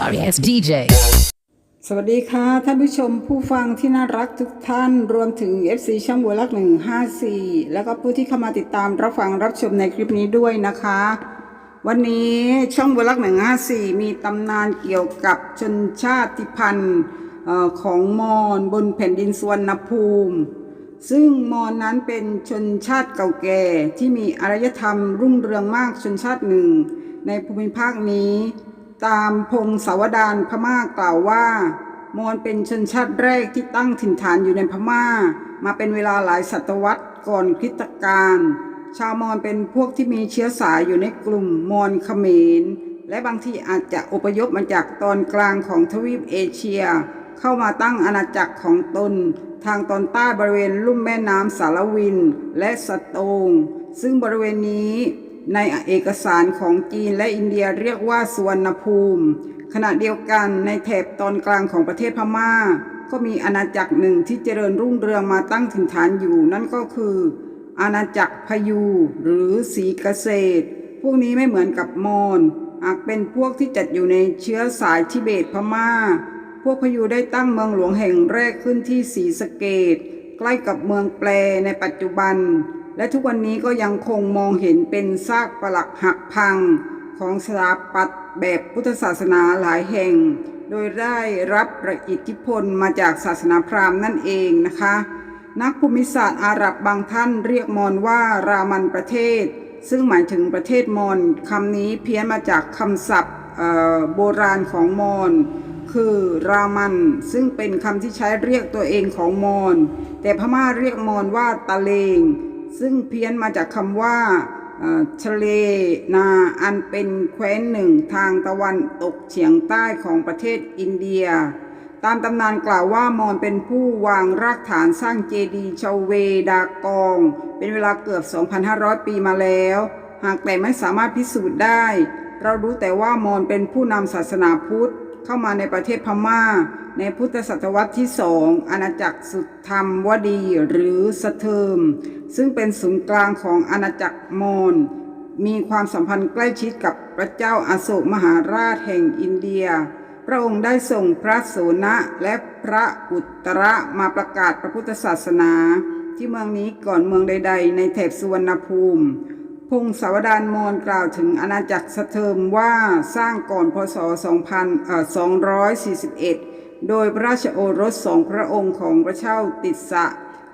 sorry ass DJ. สวัสดีค่ะ ท่านผู้ชมผู้ฟังที่น่ารักทุกท่านรวมถึง FC ช่องบัวลักหนึ่งห้าสี่แล้วก็ผู้ที่เข้ามาติดตามรับฟังรับชมในคลิปนี้ด้วยนะคะ วันนี้ช่องบัวลักหนึ่งห้าสี่มีตำนานเกี่ยวกับชนชาติพันธุ์ของมอญบนแผ่นดินสวรรณภูมิ ซึ่งมอญนั้นเป็นชนชาติเก่าแก่ที่มีอารยธรรมรุ่งเรืองมากชนชาติหนึ่ง ในภูมิภาคนี้ ตามพงศาวดารพม่ากล่าวว่ามอญเป็นชนชาติแรกที่ตั้งถิ่นฐานอยู่ในพม่า มาเป็นเวลาหลายศตวรรษก่อนคริสตกาลชาวมอญเป็นพวกที่มีเชื้อสายอยู่ในกลุ่มมอญเขมร และบางที่อาจจะอพยพมาจากตอนกลางของทวีปเอเชีย เข้ามาตั้งอาณาจักรของตน ทางตอนใต้บริเวณลุ่มแม่น้ำสารวิน และสะตงซึ่งบริเวณนี้ ในเอกสารของจีนและอินเดียเรียกว่าสุวรรณภูมิ ขณะเดียวกันในแถบตอนกลางของประเทศพม่า ก็มีอาณาจักรหนึ่งที่เจริญรุ่งเรืองมาตั้งถิ่นฐานอยู่ นั่นก็คือ อาณาจักรพยูหรือศรีเกษตร พวกนี้ไม่เหมือนกับมอญหากเป็นพวกที่จัดอยู่ในเชื้อสายทิเบตพม่า พวกพยูได้ตั้งเมืองหลวงแห่งแรกขึ้นที่ศรีสเกดใกล้กับเมืองแปลในปัจจุบัน และทุกวันนี้ก็ยังคงมองเห็นเป็นซากปรักหักพังของสถาปัตย์แบบพุทธศาสนาหลายแห่ง โดยได้รับอิทธิพลมาจากศาสนาพราหมณ์นั่นเองนะคะ นักภูมิศาสตร์อาหรับบางท่านเรียกมอญว่ารามันประเทศ ซึ่งหมายถึงประเทศมอญคำนี้เพี้ยนมาจากคำศัพท์โบราณของมอญคือรามัน ซึ่งเป็นคำที่ใช้เรียกตัวเองของมอญแต่พม่าเรียกมอญว่าตะเลง ซึ่งเพี้ยนมาจากคำว่าเอ่อทะเลนาอันเป็นแคว้นหนึ่งทางตะวันตกเฉียงใต้ของประเทศอินเดีย ตามตำนานกล่าวว่ามอญเป็นผู้วางรากฐานสร้างเจดีย์ชาวเวดากอง เป็นเวลาเกือบ 2,500 ปีมาแล้ว หากแต่ไม่สามารถพิสูจน์ได้ เรารู้แต่ว่ามอญเป็นผู้นำศาสนาพุทธ เข้ามาในประเทศพม่า ในพุทธศตวรรษที่สองอาณาจักรสุดธรรมวดีหรือสเทิม ซึ่งเป็นศูนย์กลางของอาณาจักรมอญมีความสัมพันธ์ใกล้ชิดกับพระเจ้าอาโศกมหาราชแห่งอินเดีย พระองค์ได้ส่งพระโสนะและพระอุตระมาประกาศพระพุทธศาสนา ที่เมืองนี้ก่อนเมืองใด ๆ ในแถบสุวรรณภูมิ พงศาวดารมอญกล่าวถึงอาณาจักรสะเทิมว่าสร้างก่อนพศ2000เอ่อ241 โดยพระราชโอรสสองพระองค์ของพระเจ้าติสสะ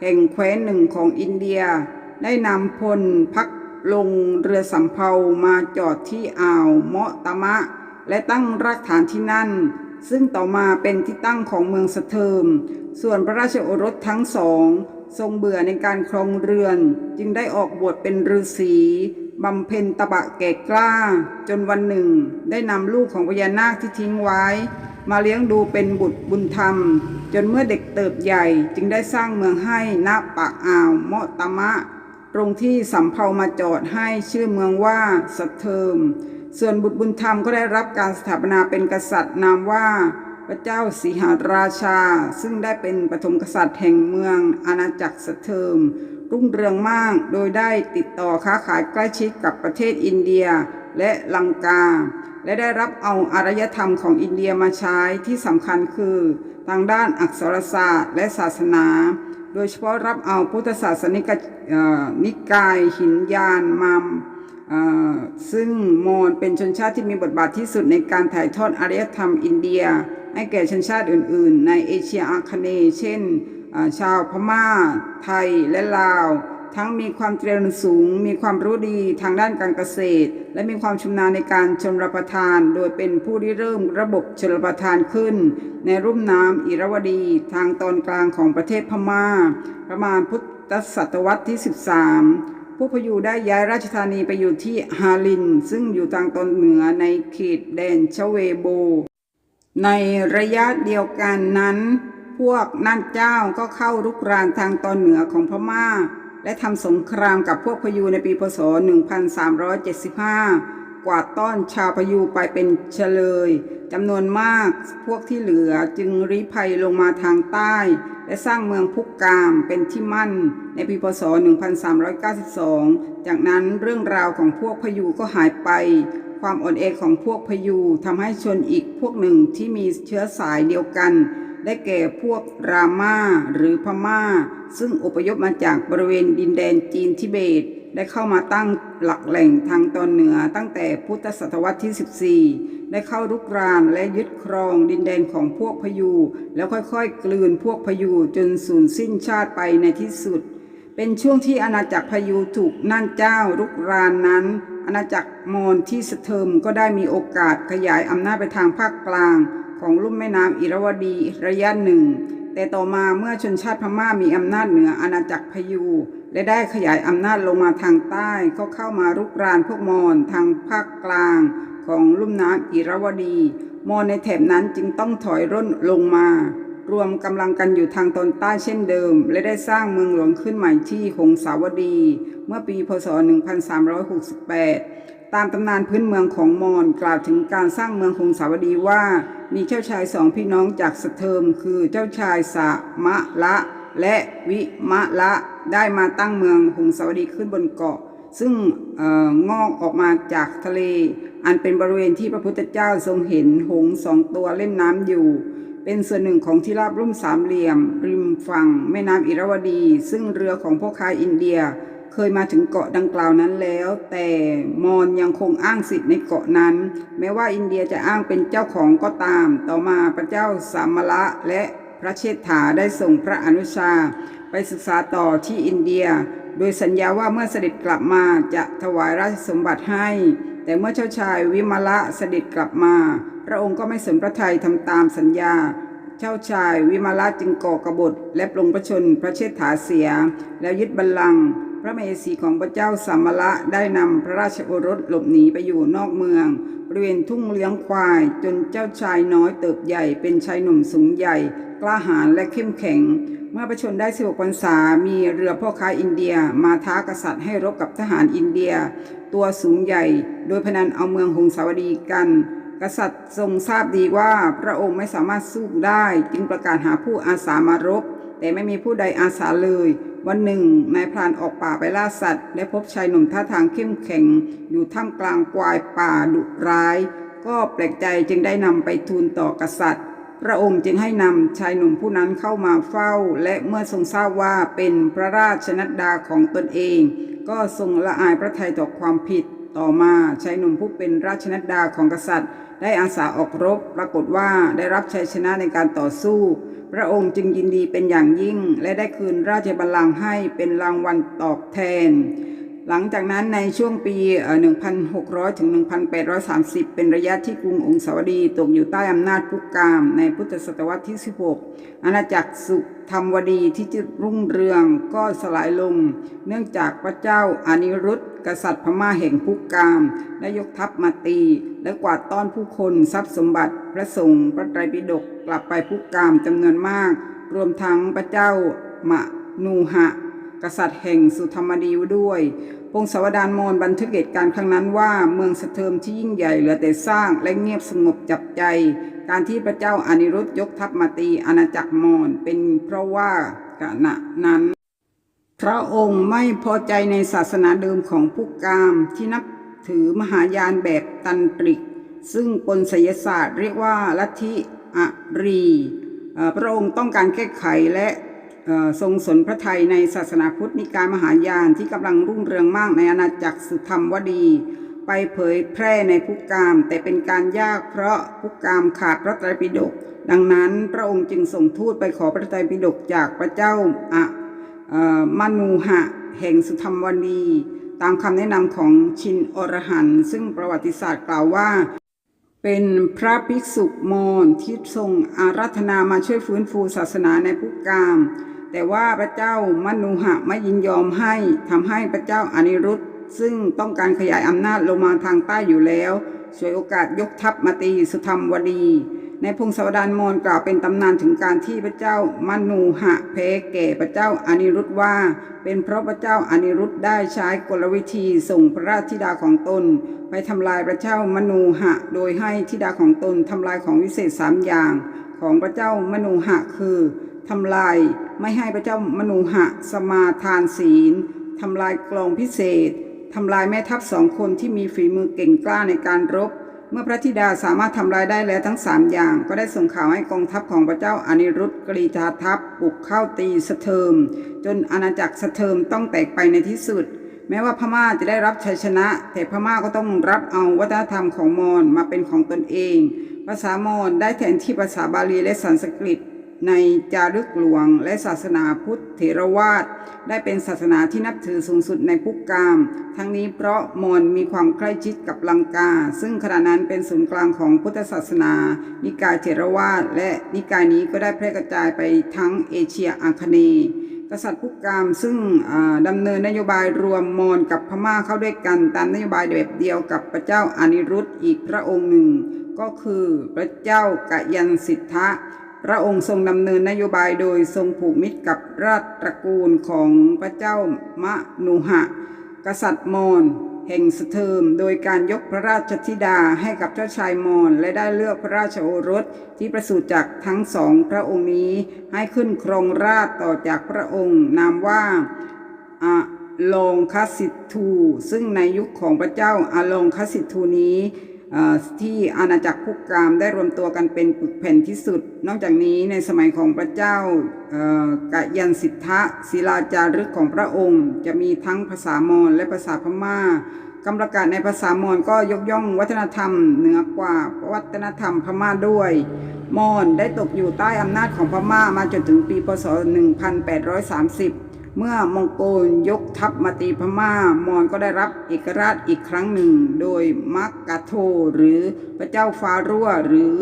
แห่งแคว้นหนึ่งของอินเดีย ได้นำพลพักลงเรือสำเภามาจอดที่อ่าวเมาะตะมะ และตั้งรากฐานที่นั่น ซึ่งต่อมาเป็นที่ตั้งของเมืองสะเทิม ส่วนพระราชโอรสทั้งสอง ทรงเบื่อในการครองเรือน จึงได้ออกบวชเป็นฤาษีบำเพ็ญตบะแก่กล้า จนวันหนึ่ง ได้นำลูกของพญานาคที่ทิ้งไว้ มาเลี้ยงดูเป็นบุตรบุญธรรม จนเมื่อเด็กเติบใหญ่จึงได้สร้างเมืองให้ณปากอ่าวเมาะตะมะ ตรงที่สำเภามาจอดให้ชื่อเมืองว่าสะเทิม ส่วนบุตรบุญธรรมก็ได้รับการสถาปนาเป็นกษัตริย์นามว่า พระเจ้าสีหาราชา ซึ่งได้เป็นปฐมกษัตริย์แห่งเมืองอาณาจักรสะเทิมรุ่งเรืองมากโดยได้ติดต่อค้าขายใกล้ชิดกับประเทศอินเดียและลังกา และได้รับเอาอารยธรรมของอินเดียมาใช้ที่สำคัญคือ ทางด้านอักษรศาสตร์และศาสนา โดยเฉพาะรับเอาพุทธศาสนิกนิกายหินยานมามซึ่งมอญเป็นชนชาติที่มีบทบาทที่สุดในการถ่ายทอดอารยธรรมอินเดีย ให้แก่ชนชาติอื่น ๆ ในเอเชียอาคเนย์เช่น ชาวพม่า ไทยและลาว ทั้งมีความเจริญสูง มีความรู้ดีทางด้านการเกษตร และมีความชำนาญในการชนรับประทาน โดยเป็นผู้ที่เริ่มระบบชนรับประทานขึ้น ในรุ่มน้ำอิรวดี ทางตอนกลางของประเทศพม่า ประมาณพุทธศตวรรษที่ 13ผู้พยูได้ย้ายราชธานีไปอยู่ที่ฮาลิน ซึ่งอยู่ทางตอนเหนือในเขตแดนชเวโบ ในระยะเดียวกันนั้น พวกนั่นเจ้าก็เข้ารุกรานทางตอนเหนือของพม่า และทำสงครามกับพวกพยูในปีพศ 1375 กวาดต้อนชาวพยูไปเป็นเฉลยจำนวนมากพวกที่เหลือจึงริภัยลงมาทางใต้ และสร้างเมืองพุกกามเป็นที่มั่นในปีพศ 1392 จากนั้นเรื่องราวของพวกพยูก็หายไป ความอ่อนแอของพวกพยูทำให้ชนอีกพวกหนึ่งที่มีเชื้อสายเดียวกัน ได้แก่พวกรามาหรือพม่า ซึ่งอพยพมาจากบริเวณดินแดนจีนทิเบต ได้เข้ามาตั้งหลักแหล่งทางตอนเหนือตั้งแต่พุทธศตวรรษที่ 14 ได้เข้ารุกรานและยึดครองดินแดนของพวกพยู แล้วค่อยๆ กลืนพวกพยูจนสูญสิ้นชาติไปในที่สุดเป็นช่วงที่อาณาจักรพยูถูกนั่นเจ้ารุกรานนั้น อาณาจักรมอญที่สะเทิมก็ได้มีโอกาสขยายอำนาจไปทางภาคกลาง ของลุ่มแม่น้ำอิระวดีระยะหนึ่ง แต่ต่อมาเมื่อชนชาติพม่ามีอำนาจเหนืออาณาจักรพยูและได้ขยายอำนาจลงมาทางใต้ก็เข้ามารุกรานพวกมอญทางภาคกลาง ของลุ่มน้ำอิระวดี มอญในแถบนั้นจึงต้องถอยร่นลงมา รวมกำลังกันอยู่ทางตอนใต้เช่นเดิม และได้สร้างเมืองหลวงขึ้นใหม่ที่หงสาวดี เมื่อปีพศ 1368 ตามตำนานพื้นเมืองของมอญกล่าวถึงการสร้างเมืองหงสาวดีว่า มีเจ้าชายสองพี่น้องจากสะเทิมคือเจ้าชายสะมะละและวิมะละได้มาตั้งเมืองหงสาวดีขึ้นบนเกาะ ซึ่งเอ่องอกออกมาจากทะเล อันเป็นบริเวณที่พระพุทธเจ้าทรงเห็นหงส์สองตัวเล่นน้ำอยู่ เป็นส่วนหนึ่งของที่ราบรุ่มสามเหลี่ยม ริมฝั่งแม่น้ำอิระวดี ซึ่งเรือของพ่อค้าอินเดียเคยมาถึงเกาะดังกล่าวนั้นแล้ว แต่มอญยังคงอ้างสิทธิ์ในเกาะนั้น แม้ว่าอินเดียจะอ้างเป็นเจ้าของก็ตาม ต่อมาพระเจ้าสามละและพระเชษฐาได้ส่งพระอนุชา ไปศึกษาต่อที่อินเดีย โดยสัญญาว่าเมื่อเสด็จกลับมาจะถวายราชสมบัติให้ แต่เมื่อเจ้าชายวิมละเสด็จกลับมา พระองค์ก็ไม่สนพระทัยทำตามสัญญา เจ้าชายวิมาลาจึงก่อกบฏและปลงพระชนพระเชษฐาเสีย แล้วยึดบัลลังก์พระเหสีของพระเจ้าสัมมละได้นำพระราชโอรสหลบหนีไปอยู่นอกเมือง บริเวณทุ่งเลี้ยงควายจนเจ้าชายน้อยเติบใหญ่เป็นชายหนุ่มสูงใหญ่ กล้าหาญและเข้มแข็ง เมื่อประชนได้สิบพรรษา มีเรือพ่อค้าอินเดียมาท้ากษัตริย์ให้รบกับทหารอินเดีย ตัวสูงใหญ่ โดยพนันเอาเมืองหงสาวดีกัน กษัตริย์ทรงทราบดีว่าพระองค์ไม่สามารถสู้ได้ จึงประกาศหาผู้อาสามารบ แต่ไม่มีผู้ใดอาสาเลย วันหนึ่งนายพรานออกป่าไปล่าสัตว์และพบชายหนุ่มท่าทางเข้มแข็ง อยู่ท่ามกลางกวายป่าดุร้าย ก็แปลกใจจึงได้นำไปทูลต่อกษัตริย์ ระองค์จึงให้นำชายหนุ่มผู้นั้นเข้ามาเฝ้า และเมื่อทรงทราบว่าเป็นพระราชนัดดาของตนเอง ก็ทรงละอายพระทัยต่อความผิด ต่อมาชายหนุ่มผู้เป็นราชนัดดาของกษัตริย์ ได้อาสาออกรบ ปรากฏว่าได้รับชัยชนะในการต่อสู้ พระองค์จึงยินดีเป็นอย่างยิ่ง และได้คืนราชบัลลังก์ให้เป็นรางวัลตอบแทน หลังจากนั้นในช่วงปี 1,600 ถึง 1,830 เป็นระยะที่กรุงองสาวดีตกอยู่ใต้อำนาจพุกกาม ในพุทธศตวรรษที่ 16 อาณาจักรสุธรรมวดีที่จะรุ่งเรืองก็สลายลง เนื่องจากพระเจ้าอานิรุธกษัตริย์พม่าแห่งพุกกาม ได้ยกทัพมาตี และกวาดต้อนผู้คนทรัพย์สมบัติพระสงฆ์พระไตรปิฎกกลับไปพุกกามจำนวนมาก รวมทั้งพระเจ้ามะนูหะ กษัตริย์แห่งสุธรรมดีด้วย พงศาวดารมอญบันทึกเหตุการณ์ครั้งนั้นว่าเมืองสะเทิมที่ยิ่งใหญ่เหลือแต่สร้างและเงียบสงบจับใจ การที่พระเจ้าอานิรุธยกทัพมาตีอาณาจักรมอญเป็นเพราะว่าขณะนั้น พระองค์ไม่พอใจในศาสนาเดิมของผู้กามที่นับถือมหายานแบบตันตริก ซึ่งปนไสยศาสตร์เรียกว่าลัทธิอรีพระองค์ต้องการแก้ไขและ ทรงสนพระไทยในศาสนาพุทธนิกายมหายานที่กำลังรุ่งเรืองมากในอาณาจักรสุธรรมวดี ไปเผยแพร่ในพุกาม แต่เป็นการยากเพราะพุกามขาดพระไตรปิฎกดังนั้นพระองค์จึงส่งทูตไปขอพระไตรปิฎกจากพระเจ้าอะมนูหะ แห่งสุธรรมวดี ตามคำแนะนำของชินอรหันซึ่งประวัติศาสตร์กล่าวว่าเป็นพระภิกษุมอญที่ทรงอาราธนามาช่วยฟื้นฟูศาสนาในพุกาม แต่ว่าพระเจ้ามนูหะไม่ยินยอมให้ทำให้พระเจ้าอนิรุธซึ่งต้องการขยายอำนาจลงมาทางใต้อยู่แล้วฉวยโอกาสยกทัพมาตีสุธรรมวดี ในพงศาวดารมอญกล่าวเป็นตำนานถึงการที่พระเจ้ามนูหะแพ้แก่พระเจ้าอนิรุธว่า เป็นเพราะพระเจ้าอนิรุธได้ใช้กลวิธีส่งพระราชธิดาของตน ไปทำลายพระเจ้ามนูหะ โดยให้ธิดาของตนทำลายของวิเศษสามอย่าง ของพระเจ้ามนูหะคือ ทำลายไม่ให้พระเจ้ามนูหะสมาทานศีลทำลายกลองพิเศษทำลายแม่ทัพสองคนที่มีฝีมือเก่งกล้าในการรบ เมื่อพระธิดาสามารถทำลายได้แล้วทั้งสามอย่าง ก็ได้ส่งข่าวให้กองทัพของพระเจ้าอานิรุตกรีธาทัพบุกเข้าตีสะเทิม จนอาณาจักรสะเทิมต้องแตกไปในที่สุด แม้ว่าพม่าจะได้รับชัยชนะ แต่พม่าก็ต้องรับเอาวัฒนธรรมของมอญมาเป็นของตนเอง ภาษามอญได้แทนที่ภาษาบาลีและสันสกฤต ในจารึกหลวง และศาสนาพุทธเถรวาทได้เป็นศาสนาที่นับถือสูงสุดในพุกกาม ทั้งนี้เพราะมอญมีความใกล้ชิดกับลังกา ซึ่งขณะนั้นเป็นศูนย์กลางของพุทธศาสนา นิกายเถรวาทและนิกายนี้ก็ได้แพร่กระจายไปทั้งเอเชียอาคเนย์กษัตริย์พุกกามซึ่งอ่าดำเนินนโยบายรวมมอญกับพม่าเข้าด้วยกันตามนโยบายแบบเดียวกับพระเจ้าอานิรุธอีกพระองค์หนึ่ง ก็คือพระเจ้ากยันสิทธะ พระองค์ทรงดำเนินนโยบายโดยทรงผูกมิตรกับราชตระกูลของพระเจ้ามะนุหะ กษัตริย์มอญแห่งสเทิมโดยการยกพระราชธิดาให้กับเจ้าชายมอญและได้เลือกพระราชโอรสที่ประสูติจากทั้งสองพระองค์นี้ให้ขึ้นครองราชต่อจากพระองค์นามว่าอะลองคสิทูซึ่งในยุคของพระเจ้าอาลองคสิทูนี้ ที่อาณาจักรพุกกามได้รวมตัวกันเป็นปึกแผ่นที่สุด นอกจากนี้ในสมัยของพระเจ้ากะยันสิทธะศิลาจารึกของพระองค์ จะมีทั้งภาษามอญและภาษาพม่ากำประกาศในภาษามอญก็ยกย่องวัฒนธรรมเหนือกว่าวัฒนธรรมพม่าด้วยมอญได้ตกอยู่ใต้อำนาจของพม่ามาจนถึงปีพศ 1830 เมื่อมองโกลยก ทัพมาตีพม่ามอญก็ได้รับเอกราชอีกครั้งหนึ่ง โดยมักกะโทหรือพระเจ้าฟารั่วหรือ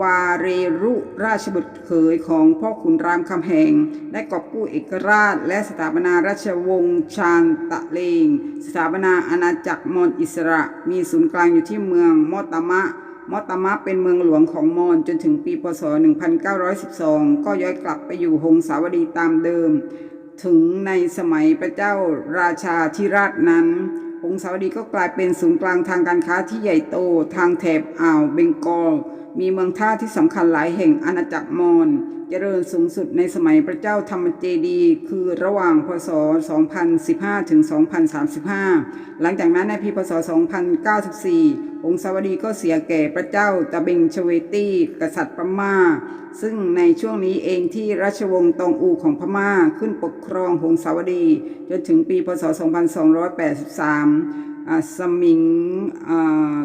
วาเรรุราชบุตรเขยของพ่อขุนรามคำแหง ได้กอบกู้เอกราช และสถาปนาราชวงศ์ชาญตะเลง สถาปนาอาณาจักรมอญอิสระ มีศูนย์กลางอยู่ที่เมืองมอตมะ มอตมะเป็นเมืองหลวงของมอญจนถึงปีพศ 1912 ก็ย้อยกลับไปอยู่หงสาวดีตามเดิม ถึงในสมัยพระเจ้าราชาธิราชนั้นหงสาวดีก็กลายเป็นศูนย์กลางทางการค้าที่ใหญ่โตทางแถบอ่าวเบงกอล มีเมืองท่าที่สำคัญหลายแห่งอาณาจักรมอญ เจริญสูงสุดในสมัยพระเจ้าธรรมเจดี คือระหว่างพศ 2015 ถึง 2035 หลังจากนั้นในปีพศ 2094 องค์สาวดีก็เสียแก่พระเจ้าตะเบงชเวตีกษัตริย์พม่า ซึ่งในช่วงนี้เองที่ราชวงศ์ตองอูของพม่าขึ้นปกครองหงสาวดี จนถึงปีพศ 2283สมิงอ่า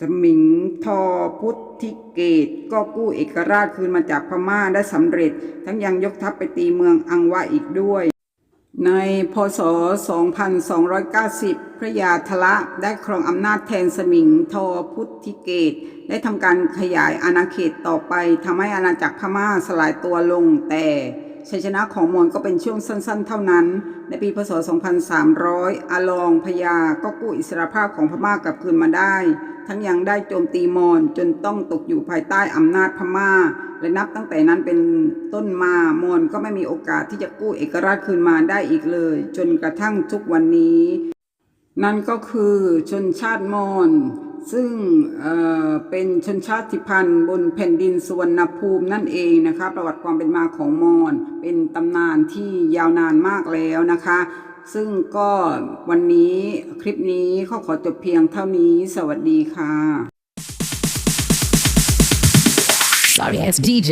สมิงทอพุทธิเกต ก็กู้เอกราชคืนมาจากพม่าได้สำเร็จ ทั้งยังยกทัพไปตีเมืองอังวาอีกด้วย ในพศ 2290 พระยาทละได้ครองอำนาจแทนสมิงทอพุทธิเกต ได้ทำการขยายอาณาเขตต่อไปทำให้อาณาจักรพม่าสลายตัวลงแต่ชัยชนะของมอญก็เป็นช่วงสั้น ๆ เท่านั้น ในปีพศ 2300 อาลองพญาก็กู้อิสรภาพของพม่ากลับคืนมาได้ ทั้งยังได้โจมตีมอญจนต้องตกอยู่ภายใต้อำนาจพม่า และนับตั้งแต่นั้นเป็นต้นมามอญก็ไม่มีโอกาสที่จะกู้เอกราชคืนมาได้อีกเลย จนกระทั่งทุกวันนี้ นั่นก็คือชนชาติมอญซึ่งเอ่อเป็นชนชาติพันธุ์บนแผ่นดินสุวรรณภูมินั่นเองนะคะ ประวัติความเป็นมาของมอญเป็นตำนานที่ยาวนานมากแล้วนะคะ ซึ่งก็วันนี้คลิปนี้เขาขอจบเพียงเท่านี้ สวัสดีค่ะ Sorry, it's DJ.